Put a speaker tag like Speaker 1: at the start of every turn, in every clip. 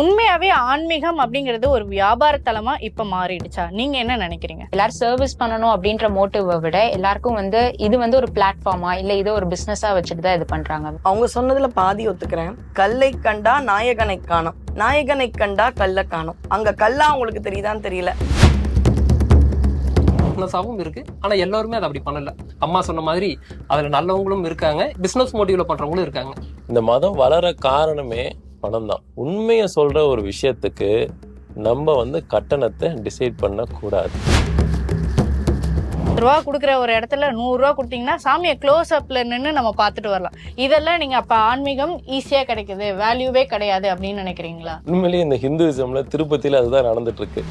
Speaker 1: உண்மையாவே ஆன்மீகம் அப்படிங்கிறது ஒரு வியாபார தலமா இப்ப மாறிடுச்சா? நீங்க என்ன நினைக்கிறீங்க?
Speaker 2: எல்லாரும் சர்வீஸ் பண்ணணும் அப்படின்ற மோட்டிவை விட எல்லாருக்கும் வந்து இது வந்து ஒரு பிளாட்ஃபார்மா இல்ல இது ஒரு பிசினஸா வச்சுட்டு தான் இது பண்றாங்க.
Speaker 3: அவங்க சொன்னதுல பாதி ஒத்துக்கிறேன். கல்லை கண்டா நாயகனை காணோம். நாயகனை கண்டா கல்லை காணோம். அங்க கல்லா அவங்களுக்கு தெரியுதான்னு தெரியல.
Speaker 4: பிஸ்னஸாகவும் இருக்கு. ஆனா எல்லாருமே அதை அப்படி பண்ணல. அம்மா சொன்ன மாதிரி அதுல நல்லவங்களும் இருக்காங்க. பிசினஸ் மோட்டிவ்ல பண்றவங்களும் இருக்காங்க.
Speaker 5: இந்த மதம் வளர காரணமே பணம் தான் உண்மையை சொல்ற ஒரு விஷயத்துக்கு நம்ம வந்து கட்டணத்தை டிசைட் பண்ண கூடாது
Speaker 1: ரூபா கொடுக்குற ஒரு இடத்துல நூறு ரூபா கொடுத்தீங்கன்னா சாமியை க்ளோஸ் அப்ல நின்று நம்ம பார்த்துட்டு வரலாம். இதெல்லாம் நீங்க அப்ப ஆன்மீகம் ஈஸியா கிடைக்குது வேல்யூவே கிடையாது அப்படின்னு நினைக்கிறீங்களா?
Speaker 5: உண்மையிலேயே இந்த ஹிந்துவிசம்ல திருப்பதியில அதுதான் நடந்துட்டு இருக்கு.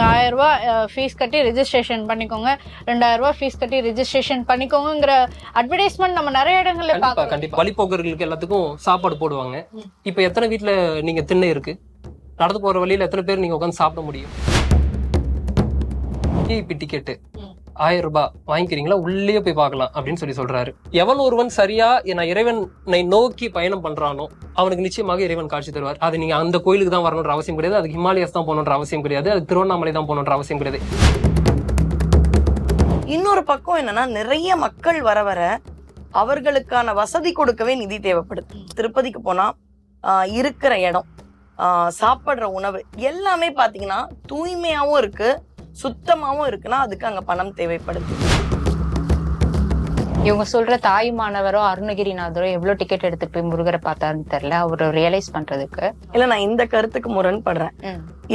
Speaker 1: ஆயிரம் ரூபாய் ஃபீஸ் கட்டி ரெஜிஸ்ட்ரேஷன் பண்ணிக்கோங்க. ரெண்டாயிரம் ரூபாய் ஃபீஸ் கட்டி ரெஜிஸ்ட்ரேஷன் பண்ணிக்கோங்கிற அட்வர்டைஸ்மெண்ட் நம்ம நிறைய இடங்கள்ல பார்க்கலாம்
Speaker 4: கண்டிப்பா. வழிபோக்கர்களுக்கு எல்லாத்துக்கும் சாப்பாடு போடுவாங்க. இப்ப எத்தனை வீட்ல நீங்க திண்ணை இருக்கு? நடந்து போற வழியில எத்தனை பேர் நீங்க உட்காந்து சாப்பிட முடியும்? விஐபி டிக்கெட்டு ஆயிரம் ரூபாய் வாங்கிக்கிறீங்களா? உள்ளே போய் பார்க்கலாம் அப்படின்னு சொல்லி சொல்றாரு. எவன் ஒருவன் சரியா நான் இறைவனை நோக்கி பயணம் பண்றானோ அவனுக்கு நிச்சயமாக இறைவன் காட்சி தருவார். அது நீங்க அந்த கோயிலுக்கு தான் வரணுன்ற அவசியம் கிடையாது. அதுக்கு ஹிமாலயஸ் தான் போகணுன்ற அவசியம் கிடையாது. அது திருவண்ணாமலை தான் போகணுன்ற அவசியம் கிடையாது.
Speaker 3: இன்னொரு பக்கம் என்னன்னா நிறைய மக்கள் வர வர அவர்களுக்கான வசதி கொடுக்கவே நிதி தேவைப்படுது. திருப்பதிக்கு போனா இருக்கிற இடம் சாப்பிட்ற உணவு எல்லாமே பாத்தீங்கன்னா தூய்மையாவும் இருக்கு. சுத்தமாவும் இருக்குன்னா அதுக்கு அங்க பணம் தேவைப்படுது.
Speaker 2: இவங்க சொல்ற தாய் மாணவரோ அருணகிரிநாதரோ எவ்வளவு டிக்கெட் எடுத்துட்டு போய் முருகரை பார்த்தாருன்னு தெரியல. அவர் ரியலைஸ் பண்றதுக்கு.
Speaker 3: இல்ல நான் இந்த கருத்துக்கு முரண்படுறேன்.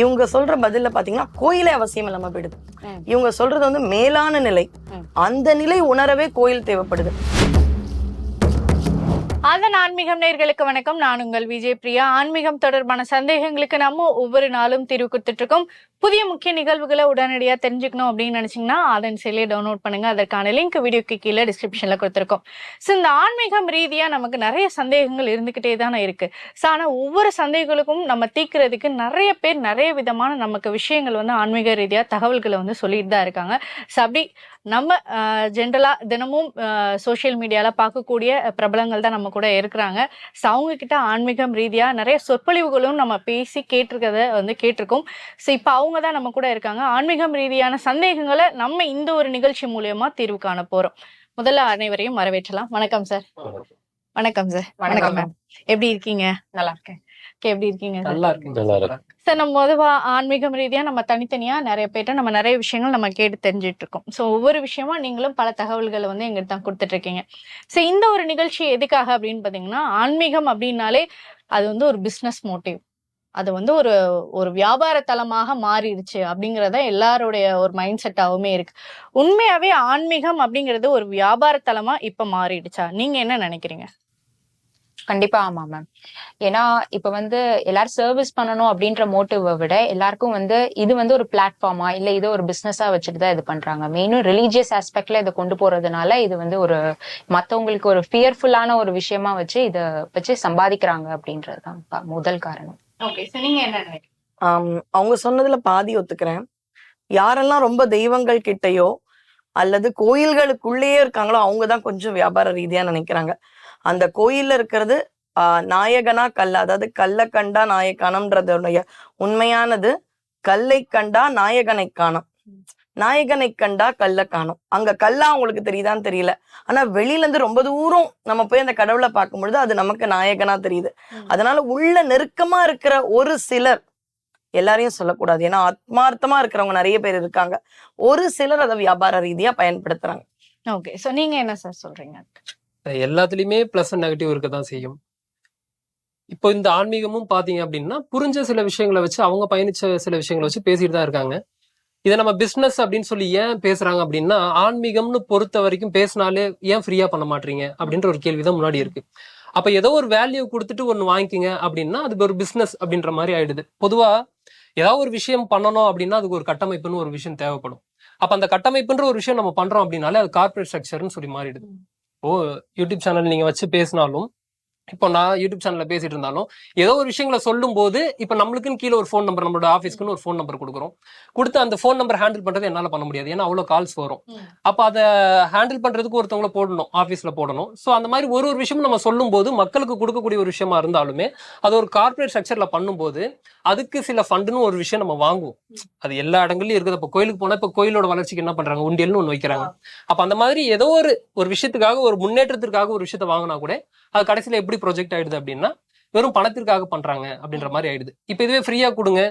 Speaker 3: இவங்க சொல்ற பதில்ல பாத்தீங்கன்னா கோயிலே அவசியம் இல்லாம போயிடுது. இவங்க சொல்றது வந்து மேலான நிலை. அந்த நிலை உணரவே கோயில் தேவைப்படுது.
Speaker 1: அதன் ஆன்மீகம் நேர்களுக்கு வணக்கம். நான் உங்கள் விஜய் பிரியா. ஆன்மீகம் தொடர்பான சந்தேகங்களுக்கு நம்ம ஒவ்வொரு நாளும் தீர்வு கொடுத்துட்டு இருக்கோம். புதிய முக்கிய நிகழ்வுகளை உடனடியாக தெரிஞ்சுக்கணும் அப்படின்னு நினைச்சீங்கன்னா அதன் செயலியை டவுன்லோட் பண்ணுங்க. அதற்கான லிங்க் வீடியோக்கு கீழே டிஸ்கிரிப்ஷன்ல கொடுத்துருக்கோம். ஸோ இந்த ஆன்மீகம் ரீதியாக நமக்கு நிறைய சந்தேகங்கள் இருந்துகிட்டே தானே இருக்கு. ஸோ ஆனால் ஒவ்வொரு சந்தேகங்களுக்கும் நம்ம தீக்கிறதுக்கு நிறைய பேர் நிறைய விதமான நமக்கு விஷயங்கள் வந்து ஆன்மீக ரீதியாக தகவல்களை வந்து சொல்லிட்டு தான் இருக்காங்க. ஸோ அப்படி நம்ம ஜென்ரலாக தினமும் சோஷியல் மீடியாவில் பார்க்கக்கூடிய பிரபலங்கள் தான் நம்ம கூட இருக்கிறாங்க. ஸோ அவங்கக்கிட்ட ஆன்மீகம் ரீதியாக நிறைய சொற்பொழிவுகளும் நம்ம பேசி கேட்டிருக்கிறத வந்து கேட்டிருக்கோம். ஸோ இப்போ அவங்க தான் நம்ம கூட இருக்காங்க. ஆன்மீகம் ரீதியான சந்தேகங்களை நம்ம இந்த ஒரு நிகழ்ச்சி மூலியமா தீர்வு காண போறோம். முதல்ல அனைவரையும் வரவேற்றலாம். வணக்கம் சார் வணக்கம் சார் வணக்கம். மேம் எப்படி இருக்கீங்க?
Speaker 2: நல்லா இருக்கேன்.
Speaker 1: எப்படி இருக்கீங்க?
Speaker 4: நல்லா இருக்கு
Speaker 5: நல்லா இருக்கு.
Speaker 1: சார் நம்ம பொதுவா ஆன்மீகம் ரீதியா நம்ம தனித்தனியா நிறைய பேர்ட்ட நம்ம நிறைய விஷயங்கள் நம்ம கேட்டு தெரிஞ்சுட்டு இருக்கோம். ஸோ ஒவ்வொரு விஷயமா நீங்களும் பல தகவல்களை வந்து எங்கிட்ட தான் கொடுத்துட்டு இருக்கீங்க. ஸோ இந்த ஒரு நிகழ்ச்சி எதுக்காக அப்படின்னு பாத்தீங்கன்னா ஆன்மீகம் அப்படின்னாலே அது வந்து ஒரு பிஸ்னஸ் மோட்டிவ் அது வந்து ஒரு ஒரு வியாபார தலமாக மாறிடுச்சு அப்படிங்கிறத எல்லாருடைய ஒரு மைண்ட் செட்டாகவுமே இருக்கு. உண்மையாவே ஆன்மீகம் அப்படிங்கிறது ஒரு வியாபார தலமா இப்ப மாறிடுச்சா? நீங்க என்ன நினைக்கிறீங்க?
Speaker 2: கண்டிப்பா ஆமா மேம் ஏன்னா இப்ப வந்து எல்லாரும் சர்வீஸ் பண்ணணும் அப்படின்ற மோட்டிவை விட எல்லாருக்கும் வந்து இது வந்து ஒரு பிளாட்ஃபார்மா இல்ல இது ஒரு பிசினஸா வச்சுட்டு தான் இது பண்றாங்க. மெயினும் ரிலீஜியஸ் ஆஸ்பெக்ட்ல இதை கொண்டு போறதுனால இது வந்து ஒரு மத்தவங்களுக்கு ஒரு ஃபியர்ஃபுல்லான ஒரு விஷயமா வச்சு இதை வச்சு சம்பாதிக்கிறாங்க அப்படின்றதுதான் ப- முதல் காரணம்.
Speaker 3: அவங்க சொன்னதுல பாதி ஒத்துக்கிறேன். யாரெல்லாம் ரொம்ப தெய்வங்கள் கிட்டயோ அல்லது கோயில்களுக்குள்ளேயே இருக்காங்களோ அவங்க தான் கொஞ்சம் வியாபார ரீதியா நினைக்கிறாங்க. அந்த கோயில்ல இருக்கிறது ஆஹ், நாயகனா கல்ல அதாவது கல்லை கண்டா நாயக்கானம்ன்றதுடைய உண்மையானது கல்லை கண்டா நாயகனை காணும். நாயகனை கண்டா கல்லை காணோம். அங்க கல்லா அவங்களுக்கு தெரியுதான்னு தெரியல. ஆனா வெளியில இருந்து ரொம்ப தூரம் நம்ம போய் அந்த கடவுளை பார்க்கும் பொழுது அது நமக்கு நாயகனா தெரியுது. அதனால உள்ள நெருக்கமா இருக்கிற ஒரு சிலர் எல்லாரையும் சொல்லக்கூடாது. ஏன்னா ஆத்மார்த்தமா இருக்கிறவங்க நிறைய பேர் இருக்காங்க. ஒரு சிலர் அதை வியாபார ரீதியா பயன்படுத்துறாங்க.
Speaker 1: ஓகே. சோ நீங்க என்ன சார் சொல்றீங்க?
Speaker 4: எல்லாத்துலயுமே பிளஸ் அண்ட் நெகட்டிவ் இருக்க தான் செய்யும். இப்போ இந்த ஆன்மீகமும் பாத்தீங்க அப்படின்னா புரிஞ்ச சில விஷயங்களை வச்சு அவங்க பயணிச்ச சில விஷயங்களை வச்சு பேசிட்டு தான் இருக்காங்க. இதை நம்ம பிசினஸ் அப்படின்னு சொல்லி ஏன் பேசுறாங்க அப்படின்னா ஆன்மீகம்னு பொறுத்த வரைக்கும் பேசினாலே ஏன் ஃப்ரீயா பண்ண மாட்டீங்க? அப்படின்ற ஒரு கேள்விதான் முன்னாடி இருக்கு. அப்ப ஏதோ ஒரு வேல்யூ கொடுத்துட்டு ஒன்னு வாங்கிக்கிங்க அப்படின்னா அதுக்கு ஒரு பிசினஸ் அப்படின்ற மாதிரி ஆயிடுது. பொதுவா ஏதாவது ஒரு விஷயம் பண்ணணும் அப்படின்னா அதுக்கு ஒரு கட்டமைப்புன்னு ஒரு விஷயம் தேவைப்படும். அப்ப அந்த கட்டமைப்புன்ற ஒரு விஷயம் நம்ம பண்றோம் அப்படின்னாலே அது கார்பரேட் ஸ்ட்ரக்சர்னு சொல்லி மாறிடுது. ஓ யூடியூப் சேனல் நீங்க வச்சு பேசினாலும் இப்போ நான் யூடியூப் சேனல்ல பேசிட்டு இருந்தாலும் ஏதோ ஒரு விஷயங்களை சொல்லும் போது இப்போ நம்மளுக்குன்னு கீழே ஒரு ஃபோன் நம்பர் நம்மளோட ஆஃபீஸ்க்குன்னு ஒரு ஃபோன் நம்பர் கொடுக்குறோம். கொடுத்து அந்த ஃபோன் நம்பர் ஹேண்டில் பண்றது என்னால பண்ண முடியாது. ஏன்னா அவ்வளோ கால்ஸ் வரும். அப்போ அதை ஹேண்டில் பண்றதுக்கு ஒருத்தவங்கள போடணும் ஆஃபீஸ்ல போடணும். ஸோ அந்த மாதிரி ஒரு ஒரு விஷயமும் நம்ம சொல்லும் போது மக்களுக்கு கொடுக்கக்கூடிய ஒரு விஷயமா இருந்தாலுமே அது ஒரு கார்ப்பரேட் ஸ்ட்ரக்சர்ல பண்ணும்போது அதுக்கு சில ஃபண்டுன்னு ஒரு விஷயம் நம்ம வாங்குவோம். அது எல்லா இடங்கள்லயும் இருக்குது. இப்போ கோயிலுக்கு போனா இப்போ கோயிலோட வளர்ச்சிக்கு என்ன பண்றாங்க? உண்டியல்னு ஒன்று வைக்கிறாங்க. அப்ப அந்த மாதிரி ஏதோ ஒரு ஒரு விஷயத்துக்காக ஒரு முன்னேற்றத்திற்காக ஒரு விஷயத்த வாங்கினா கூட அது கடைசியில எப்படி ப்ரொஜெக்ட் ஆயிடுது அப்படின்னா வெறும் பணத்திற்காக பண்றாங்க அப்படின்ற மாதிரி ஆயிடுது. இப்ப இதுவே ஃப்ரீயா கொடுங்க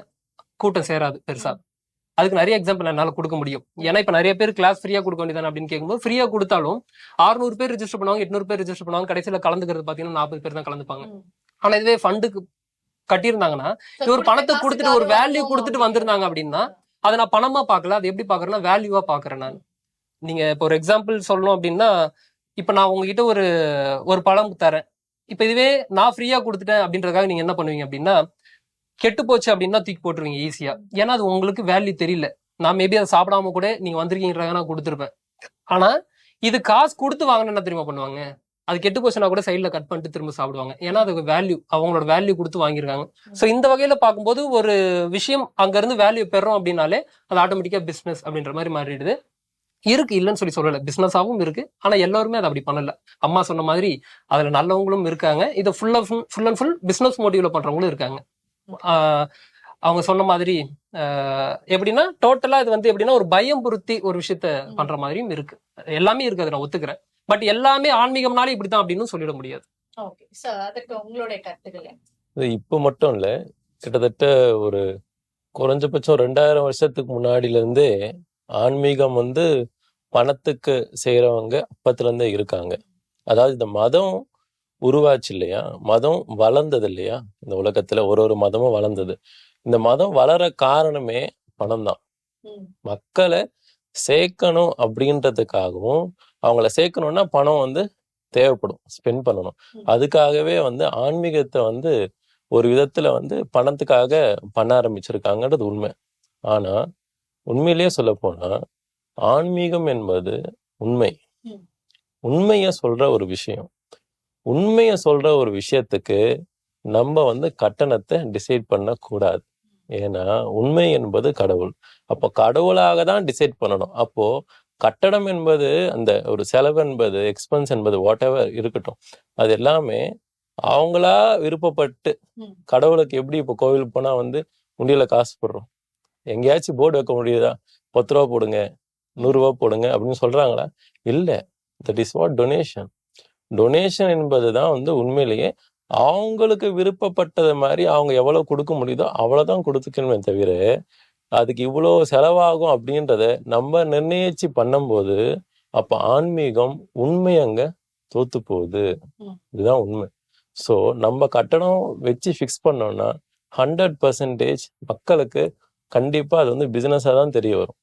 Speaker 4: கூட்டம் சேராது பெருசா. அதுக்கு நிறைய எக்ஸாம்பிள் என்னால கொடுக்க முடியும். ஏன்னா இப்ப நிறைய பேர் கிளாஸ் ஃப்ரீயா கொடுக்க வேண்டியதானே அப்படின்னு கேட்கும்போது ஃப்ரீயா கொடுத்தாலும் 600 பேர் ரிஜிஸ்டர் பண்ணுவாங்க எட்நூறு பேர் ரிஜிஸ்டர் பண்ணுவாங்க கடைசியில கலந்துக்கிறது பாத்தீங்கன்னா நாற்பது பேர் தான் கலந்துப்பாங்க. ஆனா இதுவே ஃபண்டுக்கு கட்டியிருந்தாங்கன்னா ஒரு பணத்தை கொடுத்துட்டு ஒரு வேல்யூ கொடுத்துட்டு வந்திருந்தாங்க அப்படின்னா அதை நான் பணமா பார்க்கல அது எப்படி பாக்குறேன்னா வேல்யூவா பாக்குறேன் நான். நீங்க இப்போ ஒரு எக்ஸாம்பிள் சொல்லணும் அப்படின்னா இப்ப நான் உங்ககிட்ட ஒரு ஒரு பழம் தரேன். இப்ப இதுவே நான் ஃப்ரீயா கொடுத்துட்டேன் அப்படின்றதுக்காக நீங்க என்ன பண்ணுவீங்க அப்படின்னா கெட்டு போச்சு அப்படின்னா தூக்கி போட்டுருவீங்க ஈஸியா ஏன்னா அது உங்களுக்கு வேல்யூ தெரியல. நான் மேபி அதை சாப்பிடாம கூட நீங்க வந்திருக்கீங்கிறத நான் கொடுத்துருப்பேன். ஆனா இது காசு கொடுத்து வாங்கினா என்ன தெரியுமா பண்ணுவாங்க? அது கெட்டு போச்சுன்னா கூட சைடில் கட் பண்ணிட்டு திரும்ப சாப்பிடுவாங்க. ஏன்னா அதுக்கு வேல்யூ அவங்களோட வேல்யூ கொடுத்து வாங்கியிருக்காங்க. ஸோ இந்த வகையில் பார்க்கும்போது ஒரு விஷயம் அங்கேருந்து வேல்யூ பெறோம் அப்படின்னாலே அது ஆட்டோமேட்டிக்காக பிஸ்னஸ் அப்படின்ற மாதிரி மாறிடுது. இருக்கு இல்லைன்னு சொல்லி சொல்லல. பிசினஸாவும் இருக்கு. ஆனா எல்லாருமே அதை அப்படி பண்ணல. அம்மா சொன்ன மாதிரி அதுல நல்லவங்களும் இருக்காங்க. இதை ஃபுல்லா ஃபுல் அண்ட் ஃபுல் பிசினஸ் மோட்டிவ்ல பண்றவங்களும் இருக்காங்க. ஆஹ் அவங்க சொன்ன மாதிரி ஆஹ் எப்படின்னா டோட்டலா இது வந்து எப்படின்னா ஒரு பயம் பொருத்தி ஒரு விஷயத்த பண்ற மாதிரியும் இருக்கு. எல்லாமே இருக்கு அதை நான் ஒத்துக்கிறேன். பட் எல்லாமே ஆன்மீகம்னாலே இப்படித்தான் அப்படின்னு சொல்லிட முடியாது.
Speaker 1: ஓகே. சார் அதுக்கு உங்களுடைய கருத்துக்கள் என்ன?
Speaker 5: இது இப்போ மட்டும் இல்ல கிட்டத்தட்ட ஒரு குறைஞ்சபட்சம் ரெண்டாயிரம் வருஷத்துக்கு முன்னாடில இருந்தே ஆன்மீகம் வந்து பணத்துக்கு செய்யறவங்க அப்பத்துல இருந்தே இருக்காங்க. அதாவது இந்த மதம் உருவாச்சு இல்லையா? மதம் வளர்ந்தது இல்லையா? இந்த உலகத்துல ஒரு ஒரு மதமும் வளர்ந்தது. இந்த மதம் வளர காரணமே பணம் தான். மக்களை சேர்க்கணும் அப்படின்றதுக்காகவும் அவங்கள சேர்க்கணும்னா பணம் வந்து தேவைப்படும் ஸ்பெண்ட் பண்ணணும். அதுக்காகவே வந்து ஆன்மீகத்தை வந்து ஒரு விதத்துல வந்து பணத்துக்காக பண்ண ஆரம்பிச்சிருக்காங்கன்றது உண்மை. ஆனா உண்மையிலேயே சொல்ல போனா ஆன்மீகம் என்பது உண்மை. உண்மைய சொல்ற ஒரு விஷயம். உண்மைய சொல்ற ஒரு விஷயத்துக்கு நம்ம வந்து கட்டணத்தை டிசைட் பண்ண கூடாது ஏன்னா உண்மை என்பது கடவுள். அப்போ கடவுளாக தான் டிசைட் பண்ணணும். அப்போ கட்டடம் என்பது அந்த ஒரு செலவு என்பது எக்ஸ்பென்ஸ் என்பது வாட் எவர் இருக்கட்டும். அது எல்லாமே அவங்களா விருப்பப்பட்டு. கடவுளுக்கு எப்படி இப்போ கோவிலுக்கு போனா வந்து உண்டியல காசு போடுறோம். எங்கேயாச்சும் போர்டு வைக்க முடியுதா? பத்து ரூபா போடுங்க. நூறு ரூபா போடுங்க அப்படின்னு சொல்றாங்களா? இல்ல. That is what donation donation என்பது தான் வந்து உண்மையிலேயே அவங்களுக்கு விருப்பப்பட்டது மாதிரி அவங்க எவ்வளவு கொடுக்க முடியுதோ அவ்வளவுதான் கொடுத்துக்கணுமே தவிர அதுக்கு இவ்வளோ செலவாகும் அப்படின்றத நம்ம நிர்ணயிச்சு பண்ணும்போது அப்ப ஆன்மீகம் உண்மை அங்க தோத்து போகுது. இதுதான் உண்மை. ஸோ நம்ம கட்டணம் வச்சு ஃபிக்ஸ் பண்ணோம்னா ஹண்ட்ரட் பர்சன்டேஜ் மக்களுக்கு கண்டிப்பா அது வந்து பிசினஸா தான் தெரிய வரும்.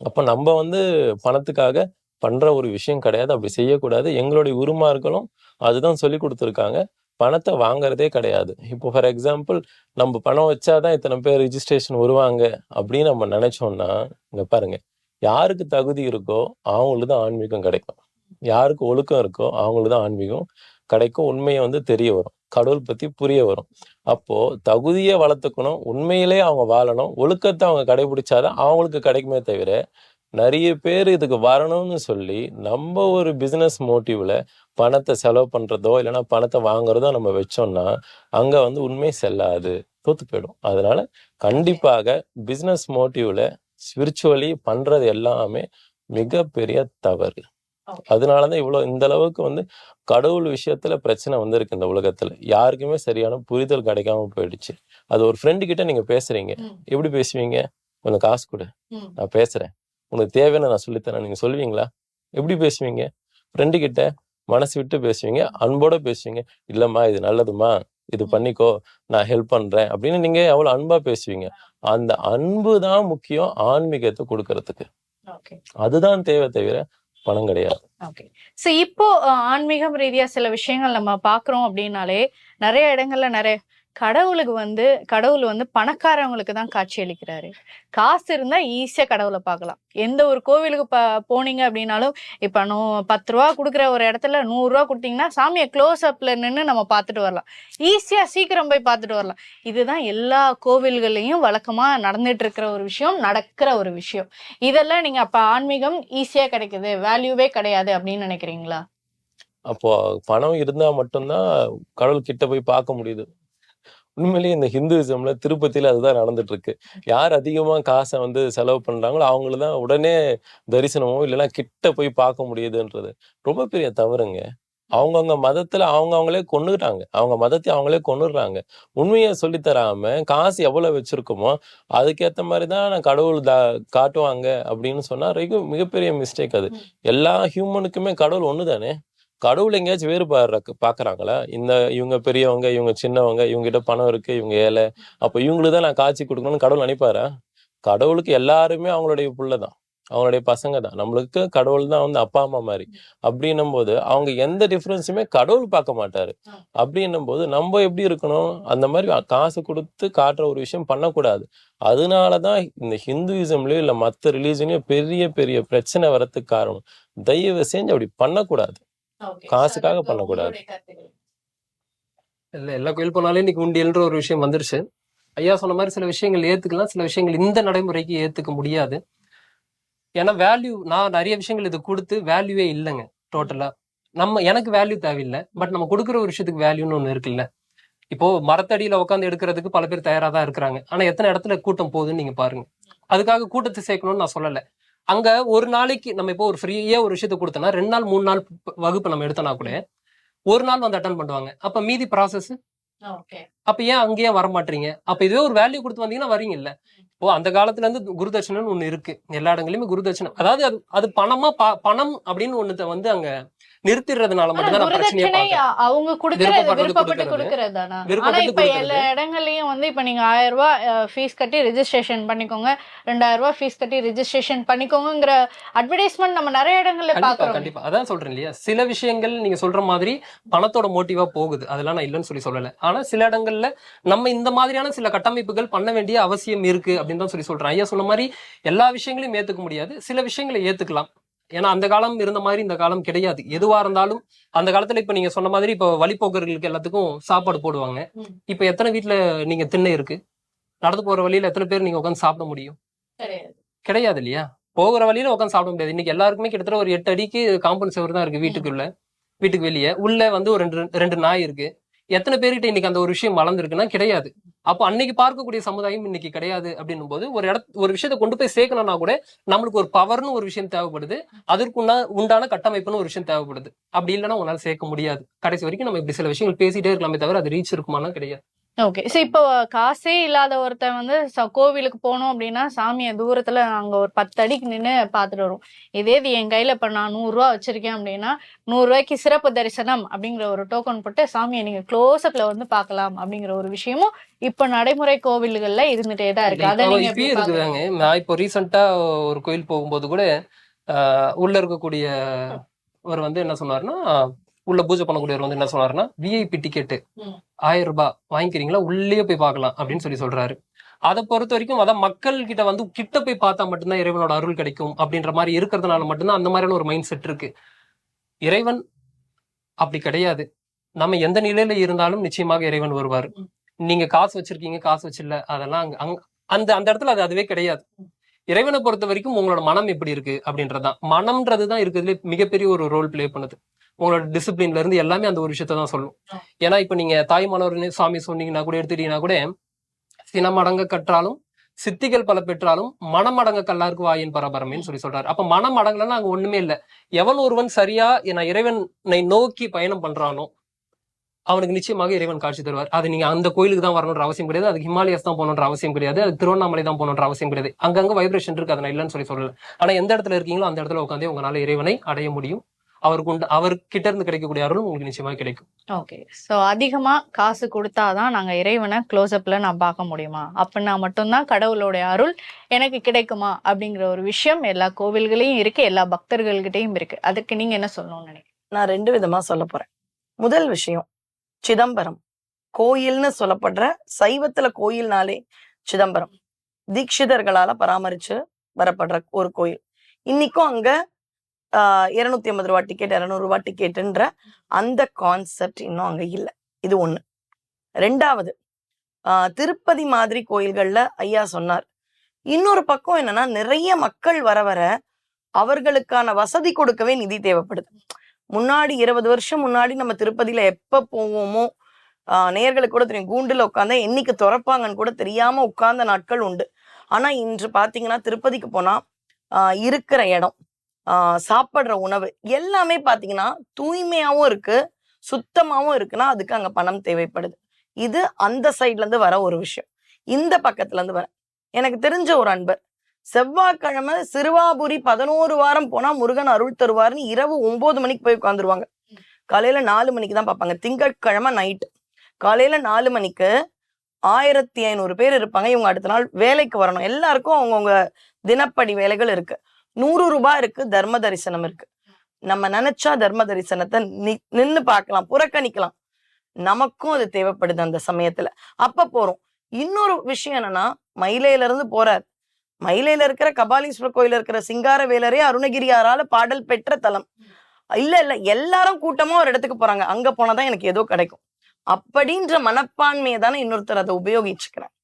Speaker 5: அப்ப நம்ம வந்து பணத்துக்காக பண்ற ஒரு விஷயம் கிடையாது. அப்படி செய்யக்கூடாது. எங்களுடைய உருமார்களும் அதுதான் சொல்லி கொடுத்துருக்காங்க. பணத்தை வாங்குறதே கிடையாது. இப்போ ஃபார் எக்ஸாம்பிள் நம்ம பணம் வச்சாதான் இத்தனை பேர் ரிஜிஸ்ட்ரேஷன் வருவாங்க அப்படின்னு நம்ம நினைச்சோம்னா இங்க பாருங்க. யாருக்கு தகுதி இருக்கோ அவங்களுக்கு தான் ஆன்மீகம் கிடைக்கும். யாருக்கு ஒழுக்கம் இருக்கோ அவங்களுக்கு தான் ஆன்மீகம் கிடைக்கும். உண்மையை வந்து தெரிய வரும். கடவுள் பத்தி புரிய வரும். அப்போ தகுதியை வளர்த்துக்கணும் உண்மையிலே அவங்க வாழணும் ஒழுக்கத்தை அவங்க கடைபிடிச்சாதான் அவங்களுக்கு கிடைக்குமே தவிர நிறைய பேர் இதுக்கு வரணும்னு சொல்லி நம்ம ஒரு பிசினஸ் மோட்டிவ்ல பணத்தை செலவு பண்றதோ இல்லைன்னா பணத்தை வாங்குறதோ நம்ம வச்சோம்னா அங்க வந்து உண்மை செல்லாது தோத்து போயிடும். அதனால கண்டிப்பாக பிசினஸ் மோட்டிவ்ல ஸ்பிரிச்சுவலி பண்றது எல்லாமே மிகப்பெரிய தவறு.
Speaker 1: Okay.
Speaker 5: அதனாலதான் இவ்வளவு இந்த அளவுக்கு வந்து கடவுள் விஷயத்துல பிரச்சனை வந்திருக்கு இந்த உலகத்துல. யாருக்குமே சரியான புரிதல் கிடைக்காம போயிடுச்சு. அது ஒரு ஃப்ரெண்டு கிட்ட நீங்க பேசுறீங்க. எப்படி பேசுவீங்க? கொஞ்சம் காசு கொடு. நான் பேசுறேன். உனக்கு தேவைன்னு நான் சொல்லித்தரேன். நீங்க சொல்லுவீங்களா? எப்படி பேசுவீங்க? ஃப்ரெண்டு கிட்ட மனசு விட்டு பேசுவீங்க. அன்போட பேசுவீங்க. இல்லம்மா இது நல்லதுமா இது. பண்ணிக்கோ. நான் ஹெல்ப் பண்றேன். அப்படின்னு நீங்க எவ்வளவு அன்பா பேசுவீங்க. அந்த அன்பு தான் முக்கியம் ஆன்மீகத்தை கொடுக்கறதுக்கு.
Speaker 1: ஓகே.
Speaker 5: அதுதான் தேவை தவிர பணம் கிடையாது.
Speaker 1: ஓகே. சோ இப்போ ஆன்மீகம் ரீதியா சில விஷயங்கள் நம்ம பாக்குறோம் அப்படின்னாலே நிறைய இடங்கள்ல நிறைய கடவுளுக்கு வந்து கடவுள் வந்து பணக்காரவங்களுக்கு தான் காட்சி அளிக்கிறாரு. காசு இருந்தா ஈஸியா கடவுளை பார்க்கலாம். எந்த ஒரு கோவிலுக்கு ப போனீங்க அப்படின்னாலும் இப்ப நூ பத்து ரூபா கொடுக்குற ஒரு இடத்துல நூறு ரூபா கொடுத்தீங்கன்னா சாமியை க்ளோஸ் அப்ல நின்று நம்ம பார்த்துட்டு வரலாம். ஈஸியா சீக்கிரம் போய் பார்த்துட்டு வரலாம். இதுதான் எல்லா கோவில்கள்லையும் வழக்கமா நடந்துட்டு இருக்கிற ஒரு விஷயம் நடக்கிற ஒரு விஷயம். இதெல்லாம் நீங்க அப்ப ஆன்மீகம் ஈஸியா கிடைக்குது. வேல்யூவே கிடையாது அப்படின்னு நினைக்கிறீங்களா?
Speaker 5: அப்போ பணம் இருந்தா மட்டும்தான் கடவுள் கிட்ட போய் பார்க்க முடியுது. உண்மையிலேயே இந்த ஹிந்துவிசம்ல திருப்பதியில அதுதான் நடந்துட்டு இருக்கு யார் அதிகமா காசை வந்து செலவு பண்றாங்களோ அவங்கள தான் உடனே தரிசனமோ இல்லைன்னா கிட்ட போய் பார்க்க முடியுதுன்றது. ரொம்ப பெரிய தவறுங்க. அவங்கவுங்க மதத்துல அவங்க அவங்களே கொண்டுட்டாங்க அவங்க மதத்தை அவங்களே கொண்டுடுறாங்க உண்மையை சொல்லி தராம காசு எவ்வளவு வச்சிருக்கோமோ அதுக்கேத்த மாதிரி தான் நான் கடவுள் தா காட்டுவாங்க அப்படின்னு சொன்னா மிக மிகப்பெரிய மிஸ்டேக் அது. எல்லா ஹியூமனுக்குமே கடவுள் ஒண்ணுதானே? கடவுள் எங்கேயாச்சும் வேறுபாடு பாக்குறாங்களா இந்த இவங்க பெரியவங்க இவங்க சின்னவங்க இவங்ககிட்ட பணம் இருக்கு இவங்க ஏழை அப்போ இவங்களுக்கு தான் நான் காட்சி கொடுக்கணும்னு கடவுள் நினைப்பாரா? கடவுளுக்கு எல்லாருமே அவங்களுடைய புள்ளதான் அவங்களுடைய பசங்க தான். நம்மளுக்கு கடவுள் தான் வந்து அப்பா அம்மா மாதிரி. அப்படின்னும் போது அவங்க எந்த டிஃப்ரென்ஸுமே கடவுள் பார்க்க மாட்டாரு. அப்படின்னும் போது நம்ம எப்படி இருக்கணும்? அந்த மாதிரி காசு கொடுத்து காட்டுற ஒரு விஷயம் பண்ணக்கூடாது. அதனால தான் இந்த ஹிந்துவிசம்லயோ இல்லை மற்ற ரிலீஜன்லயோ பெரிய பெரிய பிரச்சனை வரத்துக்கு காரணம். தயவு செஞ்சு அப்படி பண்ணக்கூடாது. காசுக்காக பண்ணக்கூடாது.
Speaker 4: இல்ல எல்லா கோயில் போனாலே இன்னைக்கு உண்டியல்ன்ற ஒரு விஷயம் வந்துருச்சு. ஐயா சொன்ன மாதிரி சில விஷயங்கள் ஏத்துக்கலாம் சில விஷயங்கள் இந்த நடைமுறைக்கு ஏத்துக்க முடியாது. ஏன்னா வேல்யூ நான் நிறைய விஷயங்கள் இது கொடுத்து வேல்யூவே இல்லைங்க டோட்டலா நம்ம எனக்கு வேல்யூ தேவையில்லை பட் நம்ம கொடுக்குற ஒரு விஷயத்துக்கு வேல்யூன்னு ஒண்ணு இருக்குல்ல. இப்போ மரத்தடியில உட்காந்து எடுக்கிறதுக்கு பல பேர் தயாரா தான் இருக்கிறாங்க. ஆனா எத்தனை இடத்துல கூட்டம் போகுதுன்னு நீங்க பாருங்க. அதுக்காக கூட்டத்தை சேர்க்கணும்னு நான் சொல்லல. அங்க ஒரு நாளைக்கு நம்ம இப்போ ஒரு ஃப்ரீயா ஒரு விஷயத்த கொடுத்தோம்னா ரெண்டு நாள் மூணு நாள் வகுப்பு நம்ம எடுத்தோம்னா கூட ஒரு நாள் வந்து அட்டன் பண்ணுவாங்க. அப்ப மீதி ப்ராசஸ் அப்ப ஏன் அங்கேயே வர மாட்டீங்க? அப்ப இதுவே ஒரு வேல்யூ கொடுத்து வந்தீங்கன்னா வரீங்க இல்ல இப்போ அந்த காலத்துல இருந்து குருதட்சணைன்னு ஒண்ணு இருக்கு. எல்லா இடங்களையுமே குருதட்சணை அதாவது அது அது பணமா பணம் அப்படின்னு ஒண்ணுத்த வந்து அங்க நிறுத்திடுறதுனால மட்டும்தான்
Speaker 1: அவங்க கொடுக்கறது விருப்பப்பட்டு ஆனா இப்ப. எல்லா இடங்கள்லயும் வந்து இப்ப நீங்க ஆயிரம் ரூபாய் ஃபீஸ் கட்டி ரெஜிஸ்ட்ரேஷன் பண்ணிக்கோங்க. ரெண்டாயிரம் ரூபாய் ஃபீஸ் கட்டி ரெஜிஸ்ட்ரேஷன் பண்ணிக்கோங்கிற அட்வர்டைஸ்மெண்ட் நம்ம நிறைய இடங்கள்ல பாக்குறோம்.
Speaker 4: கண்டிப்பா. அதான் சொல்றேன் இல்லையா? சில விஷயங்கள் நீங்க சொல்ற மாதிரி பணத்தோட மோட்டிவா போகுது. அதெல்லாம் நான் இல்லைன்னு சொல்லி சொல்லல. ஆனா சில இடங்கள்ல நம்ம இந்த மாதிரியான சில கட்டமைப்புகள் பண்ண வேண்டிய அவசியம் இருக்கு அப்படின்னு தான் சொல்லி சொல்றேன். ஐயா சொன்ன மாதிரி எல்லா விஷயங்களையும் ஏத்துக்க முடியாது. சில விஷயங்களை ஏத்துக்கலாம். ஏன்னா அந்த காலம் இருந்த மாதிரி இந்த காலம் கிடையாது. எதுவா இருந்தாலும் அந்த காலத்துல இப்ப நீங்க சொன்ன மாதிரி இப்ப வழிபோக்கர்களுக்கு எல்லாத்துக்கும் சாப்பாடு போடுவாங்க. இப்ப எத்தனை வீட்ல நீங்க திண்ணை இருக்கு? நடந்து போற வழியில எத்தனை பேர் நீங்க உட்காந்து சாப்பிட முடியும்? கிடையாது. இல்லையா? போகிற வழியில உட்காந்து சாப்பிட முடியாது. இன்னைக்கு எல்லாருக்குமே கிட்டத்தட்ட ஒரு எட்டு அடிக்கு காம்பவுண்ட் சுவர் தான் இருக்கு வீட்டுக்குள்ள. வீட்டுக்கு வெளியே. உள்ள வந்து ஒரு ரெண்டு ரெண்டு நாய் இருக்கு. எத்தனை பேர்கிட்ட இன்னைக்கு அந்த ஒரு விஷயம் வளர்ந்துருக்குன்னா கிடையாது. அப்போ அன்னைக்கு பார்க்கக்கூடிய சமுதாயம் இன்னைக்கு கிடையாது அப்படின்னும் போது ஒரு இட ஒரு விஷயத்தை கொண்டு போய் சேர்க்கணும்னா கூட நம்மளுக்கு ஒரு பவர்னு ஒரு விஷயம் தேவைப்படுது. அதற்கு உண்டான கட்டமைப்புன்னு ஒரு விஷயம் தேவைப்படுது. அப்படி இல்லைன்னா உங்களால் சேர்க்க முடியாது. கடைசி வரைக்கும் நம்ம இப்படி சில விஷயங்கள் பேசிட்டே இருக்கலாமே தவிர அது ரீச் இருக்குமானா கிடையாது.
Speaker 1: ஓகே சோ இப்போ காசே இல்லாத ஒருத்தன் வந்து கோவிலுக்கு போனோம் அப்படின்னா சாமியை தூரத்துல நாங்க ஒரு பத்து அடிக்கு நின்னு பாத்துட்டு வருவோம் இதே இது என் கையில இப்ப நான் நூறு ரூபா வச்சிருக்கேன் அப்படின்னா நூறு ரூபாய்க்கு சிறப்பு தரிசனம் அப்படிங்கிற ஒரு டோக்கன் போட்டு சாமியை நீங்க க்ளோஸ் அப்ல வந்து பார்க்கலாம் அப்படிங்கிற ஒரு விஷயமும் இப்ப நடைமுறை கோவில்கள்ல இருந்துட்டே தான் இருக்கு. அதை நீங்க?
Speaker 4: இருக்குதாங்க. நான் இப்போ ரீசெண்டா ஒரு கோயில் போகும்போது கூட உள்ள இருக்கக்கூடிய அவர் வந்து என்ன சொன்னாருன்னா உள்ள பூஜை பண்ணக்கூடியவர் வந்து என்ன சொன்னாருன்னா விஐபி டிக்கெட்டு. ஆயிரம் ரூபாய் வாங்கிக்கிறீங்களா உள்ளே போய் பார்க்கலாம் அப்படின்னு சொல்லி சொல்றாரு. அதை பொறுத்த வரைக்கும் அதான் மக்கள் கிட்ட வந்து கிட்ட போய் பார்த்தா மட்டும்தான் இறைவனோட அருள் கிடைக்கும் அப்படின்ற மாதிரி இருக்கிறதுனால மட்டும்தான் அந்த மாதிரியான ஒரு மைண்ட் செட் இருக்கு. இறைவன் அப்படி கிடையாது. நம்ம எந்த நிலையில இருந்தாலும் நிச்சயமாக இறைவன் வருவார். நீங்க காசு வச்சிருக்கீங்க காசு வச்சில்ல அதெல்லாம் அங்க அந்த அந்த இடத்துல அது அதுவே கிடையாது. இறைவனை பொறுத்த வரைக்கும் உங்களோட மனம் எப்படி இருக்கு அப்படின்றதுதான். மனம்ன்றது தான் இருக்கிறதுலே மிகப்பெரிய ஒரு ரோல் ப்ளே பண்ணுது. உங்களோட டிசிப்ளின்ல இருந்து எல்லாமே அந்த ஒரு விஷயத்த தான் சொல்லும் ஏன்னா இப்ப நீங்க தாய் மனோர்னு சாமி சொன்னீங்கன்னா கூட எடுத்துட்டீங்கன்னா கூட சினமடங்க கற்றாலும் சித்திகள் பல பெற்றாலும் மனமடங்க கல்லாருக்கு வாயின் பரபரமேன்னு சொல்லி சொல்றாரு. அப்ப மனம் அடங்கலன்னா அங்க ஒண்ணுமே இல்ல. எவன் ஒருவன் சரியா நான் இறைவனை நோக்கி பயணம் பண்றானோ அவனுக்கு நிச்சயமாக இறைவன் காட்சி தருவார். அது நீங்க அந்த கோயிலுக்கு தான் வரணுன்ற அவசியம் கிடையாது. அதுக்கு ஹிமாலயஸ் தான் போகணுன்ற அவசியம் கிடையாது. அது திருவண்ணாமலை தான் போகணுன்ற அவசியம் கிடையாது. அங்கங்க வைப்ரேஷன் இருக்கு அதை நான் இல்லைன்னு சொல்லி சொல்லல. ஆனா எந்த இடத்துல இருக்கீங்களோ அந்த இடத்துல உட்காந்தே உங்களால இறைவனை அடைய முடியும். அவருக்கு உண்டு அவர்கிட்ட இருந்து கிடைக்கக்கூடிய அருளும் உங்களுக்கு நிச்சயமாக கிடைக்கும்.
Speaker 1: ஓகே சோ அதிகமா காசு கொடுத்தாதான் நாங்க இறைவனை க்ளோஸ் அப்ல நான் பார்க்க முடியுமா? அப்படின்னா மட்டும்தான் கடவுளோட அருள் எனக்கு கிடைக்குமா? அப்படிங்கிற ஒரு விஷயம் எல்லா கோவில்களையும் இருக்கு எல்லா பக்தர்கள்கிட்டயும் இருக்கு. அதுக்கு நீங்க என்ன சொல்லணும்னு நினைக்கிறீங்க?
Speaker 3: நான் ரெண்டு விதமா சொல்ல போறேன். முதல் விஷயம் சிதம்பரம். கோயில்னு சொல்லப்படுற சைவத்துல கோயில்னாலே சிதம்பரம். தீட்சிதர்களால பராமரிச்சு வரப்படுற ஒரு கோயில். இன்னைக்கும் அங்க இரநூத்தி ஐம்பது ரூபா டிக்கெட் இரநூறுவா டிக்கெட்டுன்ற அந்த கான்செப்ட் இன்னும் அங்கே இல்லை. இது ஒண்ணு. ரெண்டாவது ஆஹ் திருப்பதி மாதிரி கோயில்கள்ல ஐயா சொன்னார். இன்னொரு பக்கம் என்னன்னா நிறைய மக்கள் வர வர அவர்களுக்கான வசதி கொடுக்கவே நிதி தேவைப்படுது. முன்னாடி இருபது வருஷம் முன்னாடி நம்ம திருப்பதியில எப்ப போவோமோ ஆஹ் நேயர்களுக்கு கூட தெரியும் கூண்டுல உட்காந்தா என்னைக்கு திறப்பாங்கன்னு கூட தெரியாம உட்கார்ந்த நாட்கள் உண்டு. ஆனா இன்று பாத்தீங்கன்னா திருப்பதிக்கு போனா ஆஹ் இருக்கிற இடம் சாப்பிடுற உணவு எல்லாமே பாத்தீங்கன்னா தூய்மையாவும் இருக்கு சுத்தமாவும் இருக்குன்னா அதுக்கு அங்க பணம் தேவைப்படுது. இது அந்த சைட்ல இருந்து வர ஒரு விஷயம். இந்த பக்கத்துல இருந்து வர. எனக்கு தெரிஞ்ச ஒரு அன்பர் செவ்வாய்க்கிழமை சிறுவாபுரி பதினோரு வாரம் போனா முருகன் அருள் தருவாருன்னு இரவு ஒன்பது மணிக்கு போய் உட்காந்துருவாங்க. காலையில நாலு மணிக்கு தான் பார்ப்பாங்க. திங்கட்கிழமை நைட்டு காலையில நாலு மணிக்கு ஆயிரத்தி ஐநூறு பேர் இருப்பாங்க. இவங்க அடுத்த நாள் வேலைக்கு வரணும். எல்லாருக்கும் அவங்கவுங்க தினப்படி வேலைகள் இருக்கு. நூறு ரூபாய் இருக்கு தர்ம தரிசனம் இருக்கு. நம்ம நினைச்சா தர்ம தரிசனத்தை நி- நின்னு பார்க்கலாம் புறக்கணிக்கலாம். நமக்கும் அது தேவைப்படுது அந்த சமயத்துல. அப்ப போறோம். இன்னொரு விஷயம் என்னன்னா மயிலையில இருந்து போறார். மயிலையில இருக்கிற கபாலீஸ்வரர் கோயில இருக்கிற சிங்கார வேலரே அருணகிரியாரால பாடல் பெற்ற தலம். இல்ல இல்ல எல்லாரும் கூட்டமா ஒரு இடத்துக்கு போறாங்க. அங்க போனாதான் எனக்கு ஏதோ கிடைக்கும். அப்படின்ற மனப்பான்மையை தானே இன்னொருத்தர் அதை உபயோகிச்சுக்கிறேன்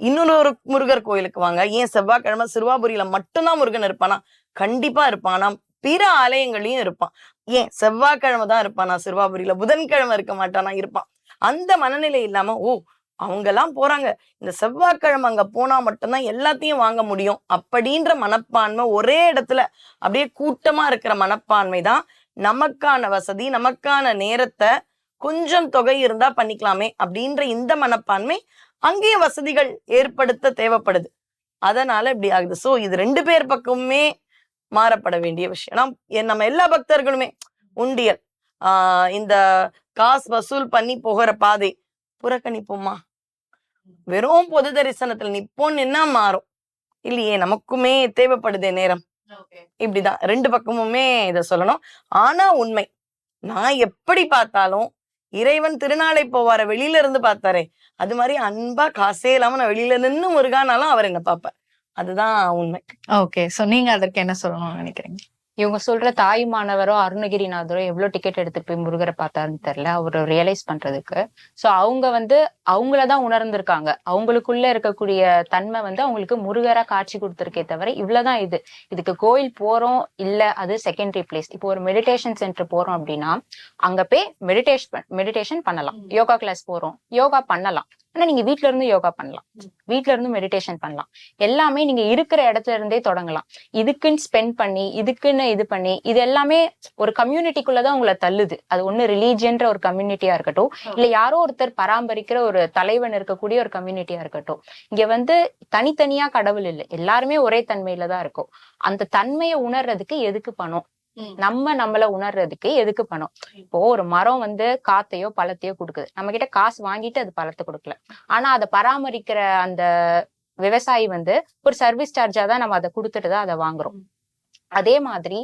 Speaker 3: இன்னொரு ஒரு முருகர் கோயிலுக்கு வாங்க. ஏன் செவ்வாய்க்கிழமை சிறுவாபுரியில மட்டும்தான் முருகன் இருப்பானா? கண்டிப்பா இருப்பானா. பிற ஆலயங்களையும் இருப்பான். ஏன்? செவ்வாய்க்கிழமை தான் இருப்பானா? சிறுவாபுரியில புதன்கிழமை இருக்க மாட்டானா? இருப்பான். அந்த மனநிலை இல்லாம ஓ அவங்க எல்லாம் போறாங்க. இந்த செவ்வாய்க்கிழமை அங்க போனா மட்டும்தான் எல்லாத்தையும் வாங்க முடியும். அப்படின்ற மனப்பான்மை ஒரே இடத்துல அப்படியே கூட்டமா இருக்கிற மனப்பான்மை தான் நமக்கான வசதி நமக்கான நேரத்தை கொஞ்சம் தொகை இருந்தா பண்ணிக்கலாமே அப்படின்ற இந்த மனப்பான்மை அங்கேயே வசதிகள் ஏற்படுத்த தேவைப்படுது. அதனால இப்படி ஆகுது. சோ இது ரெண்டு பேர் பக்கமுமே மாறப்பட வேண்டிய விஷயம். எ- நம்ம எல்லா பக்தர்களுமே உண்டியல் ஆஹ் இந்த காசு வசூல் பண்ணி போகிற பாதை புறக்கணிப்போமா? வெறும் பொது தரிசனத்துல நிப்போம் நின்னா மாறும்? இல்லையே நமக்குமே தேவைப்படுதே நேரம். இப்படிதான். ரெண்டு பக்கமுமே இத சொல்லணும். ஆனா உண்மை. நான் எப்படி பார்த்தாலும் இறைவன் திருநாளை போவார வெளியில இருந்து பார்த்தாரே. அது மாதிரி அன்பா காசே இல்லாம நான் வெளியில நின்னு முருகானாலும் அவர் என்ன பார்ப்பார். அதுதான் உண்மை.
Speaker 1: ஓகே சோ நீங்க அதற்கு என்ன சொல்லணும்னு நினைக்கிறீங்க?
Speaker 2: இவங்க சொல்ற தாயுமானவரோ அருணகிரிநாதரோ எவ்வளவு டிக்கெட் எடுத்துட்டு போய் முருகரை பார்த்தாருன்னு தெரியல. அவர் ரியலைஸ் பண்றதுக்கு. சோ அவங்க வந்து அவங்களதான் உணர்ந்திருக்காங்க. அவங்களுக்குள்ள இருக்கக்கூடிய தன்மை வந்து அவங்களுக்கு முருகரா காட்சி கொடுத்திருக்கே தவிர இவ்வளவுதான் இது. இதுக்கு கோயில் போறோம் இல்ல அது செகண்டரி பிளேஸ் இப்போ ஒரு மெடிடேஷன் சென்டர் போறோம் அப்படின்னா அங்க போய் மெடிடேஷன் மெடிடேஷன் பண்ணலாம். யோகா கிளாஸ் போறோம். யோகா பண்ணலாம். ஆனா நீங்க வீட்ல இருந்து யோகா பண்ணலாம். வீட்ல இருந்து மெடிடேஷன் பண்ணலாம். எல்லாமே நீங்க இருக்கிற இடத்துல இருந்தே தொடங்கலாம். இதுக்குன்னு ஸ்பெண்ட் பண்ணி இதுக்குன்னு இது பண்ணி இது எல்லாமே ஒரு கம்யூனிட்டிக்குள்ளதான் உங்களை தள்ளுது. அது ஒண்ணு ரிலீஜியன்ற ஒரு கம்யூனிட்டியா இருக்கட்டும் இல்ல யாரோ ஒருத்தர் பராமரிக்கிற ஒரு தலைவன் இருக்கக்கூடிய ஒரு கம்யூனிட்டியா இருக்கட்டும். இங்க வந்து தனித்தனியா கடவுள் இல்லை. எல்லாருமே ஒரே தன்மையில தான் இருக்கும். அந்த தன்மையை உணர்றதுக்கு எதுக்கு பணம்? நம்ம நம்மள உணர்றதுக்கு எதுக்கு பணம்? இப்போ ஒரு மரம் வந்து காத்தையோ பழத்தையோ கொடுக்குது. நம்ம கிட்ட காசு வாங்கிட்டு அது பழத்தை கொடுக்கல. ஆனா அதை பராமரிக்கிற அந்த விவசாயி வந்து ஒரு சர்வீஸ் சார்ஜா தான் நம்ம அதை கொடுத்துட்டு தான் அதை வாங்குறோம். அதே மாதிரி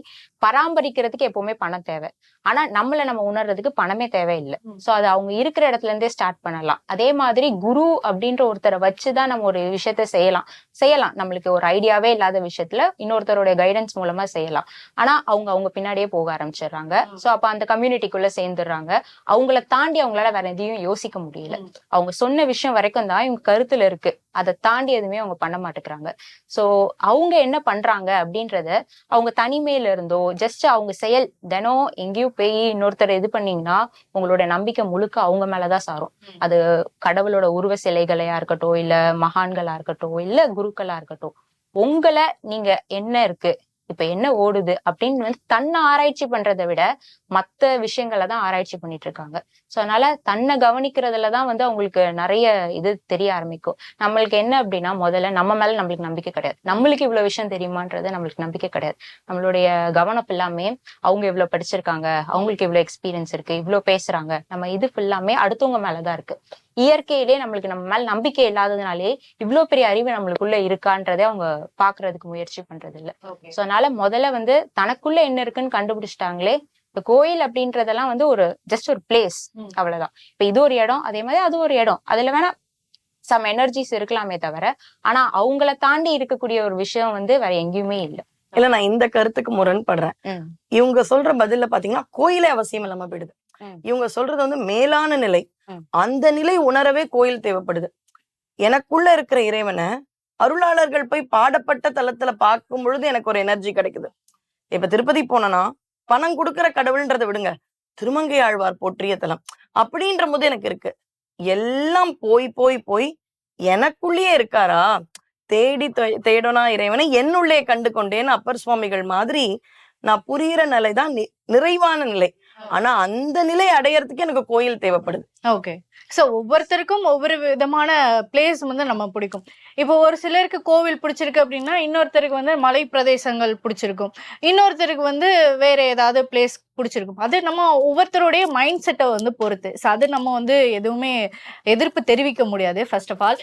Speaker 2: பராமரிக்கிறதுக்கு எப்பவுமே பணம் தேவை. ஆனா நம்மள நம்ம உணர்றதுக்கு பணமே தேவையில்லை. சோ அது அவங்க இருக்கிற இடத்துல இருந்தே ஸ்டார்ட் பண்ணலாம். அதே மாதிரி குரு அப்படின்ற ஒருத்தரை வச்சுதான் நம்ம ஒரு விஷயத்த செய்யலாம். செய்யலாம். நம்மளுக்கு ஒரு ஐடியாவே இல்லாத விஷயத்துல இன்னொருத்தருடைய கைடன்ஸ் மூலமா செய்யலாம். ஆனா அவங்க அவங்க பின்னாடியே போக ஆரம்பிச்சிடுறாங்க. சோ அப்ப அந்த கம்யூனிட்டிக்குள்ள சேர்ந்துடுறாங்க. அவங்கள தாண்டி அவங்களால வேற எதையும் யோசிக்க முடியல. அவங்க சொன்ன விஷயம் வரைக்கும் தான் இவங்க கருத்துல இருக்கு. அதை தாண்டி எதுவுமே அவங்க பண்ண மாட்டேங்கிறாங்க. சோ அவங்க என்ன பண்றாங்க அப்படின்றத அவங்க தனிமையில இருந்தோ ஜஸ்ட் அவங்க செயல் தினம் எங்கேயோ போய் இன்னொருத்தர் இது பண்ணீங்கன்னா உங்களோட நம்பிக்கை முழுக்க அவங்க மேலதான் சாரும். அது கடவுளோட உருவ சிலைகளையா இருக்கட்டும் இல்ல மகான்களா இருக்கட்டும் இல்ல குருக்களா இருக்கட்டும். உங்களை நீங்க என்ன இருக்கு இப்ப என்ன ஓடுது அப்படின்னு வந்து தன்னை ஆராய்ச்சி பண்றதை விட மத்த விஷயங்களை தான் ஆராய்ச்சி பண்ணிட்டு இருக்காங்க. சோ அதனால தன்னை கவனிக்கிறதுலதான் வந்து அவங்களுக்கு நிறைய இது தெரிய ஆரம்பிக்கும். நம்மளுக்கு என்ன அப்படின்னா முதல்ல நம்ம மேல நம்மளுக்கு நம்பிக்கை கிடையாது. நம்மளுக்கு இவ்வளவு விஷயம் தெரியுமான்றது நம்மளுக்கு நம்பிக்கை கிடையாது. நம்மளுடைய கவனம் எல்லாமே அவங்க இவ்வளவு படிச்சிருக்காங்க அவங்களுக்கு இவ்வளவு எக்ஸ்பீரியன்ஸ் இருக்கு இவ்வளவு பேசுறாங்க. நம்ம இது ஃபுல்லாமே அடுத்தவங்க மேலதான் இருக்கு. இயற்கையிலே நம்மளுக்கு நம்ம மேல நம்பிக்கை இல்லாததுனாலே இவ்வளவு பெரிய அறிவு நம்மளுக்குள்ள இருக்கான்றதே அவங்க பாக்குறதுக்கு முயற்சி பண்றது இல்ல சோ அதனால முதல்ல வந்து தனக்குள்ள என்ன இருக்குன்னு கண்டுபிடிச்சிட்டாங்களே இந்த கோயில் அப்படின்றதெல்லாம் வந்து ஒரு ஜஸ்ட் ஒரு பிளேஸ். அவ்வளவுதான் இப்ப இது ஒரு இடம் அதே மாதிரி அது ஒரு இடம் அதுல வேணா சம் எனர்ஜிஸ் இருக்கலாமே தவிர ஆனா அவங்கள தாண்டி இருக்கக்கூடிய ஒரு விஷயம் வந்து வேற எங்கேயுமே இல்ல
Speaker 3: இல்ல நான் இந்த கருத்துக்கு முரண்படுறேன். இவங்க சொல்ற பதில்ல பாத்தீங்கன்னா கோயிலே அவசியம் இல்லாம போயிடுது. இவங்க சொல்றது வந்து மேலான நிலை. அந்த நிலை உணரவே கோயில் தேவைப்படுது எனக்குள்ள இருக்கிற இறைவனை அருளாளர்கள் போய் பாடப்பட்ட தளத்துல பார்க்கும் பொழுது எனக்கு ஒரு எனர்ஜி கிடைக்குது இப்ப திருப்பதி போனனா பணம் கொடுக்குற கடவுள்ன்றதை விடுங்க. திருமங்கை ஆழ்வார் போற்றிய தலம். அப்படின்ற போது எனக்கு இருக்கு. எல்லாம் போய் போய் போய் எனக்குள்ளேயே இருக்காரா? தேடி தேடனா இறைவனை என்னுள்ளே கண்டு கொண்டேன்னு அப்பர் சுவாமிகள் மாதிரி நான் புரிகிற நிலை தான் நிறைவான நிலை. ஆனா அந்த நிலை அடையறதுக்கு எனக்கு கோயில் தேவைப்படுது.
Speaker 1: ஓகே சோ ஒவ்வொருத்தருக்கும் ஒவ்வொரு விதமான பிளேஸ் வந்து நம்ம பிடிக்கும். இப்போ ஒரு சிலருக்கு கோவில் பிடிச்சிருக்கு அப்படின்னா இன்னொருத்தருக்கு வந்து மலை பிரதேசங்கள் பிடிச்சிருக்கும். இன்னொருத்தருக்கு வந்து வேற ஏதாவது பிளேஸ் பிடிச்சிருக்கும். அது நம்ம ஒவ்வொருத்தருடைய மைண்ட் செட்டை வந்து பொறுத்து. ஸோ அது நம்ம வந்து எதுவுமே எதிர்ப்பு தெரிவிக்க முடியாது ஃபர்ஸ்ட் ஆஃப் ஆல்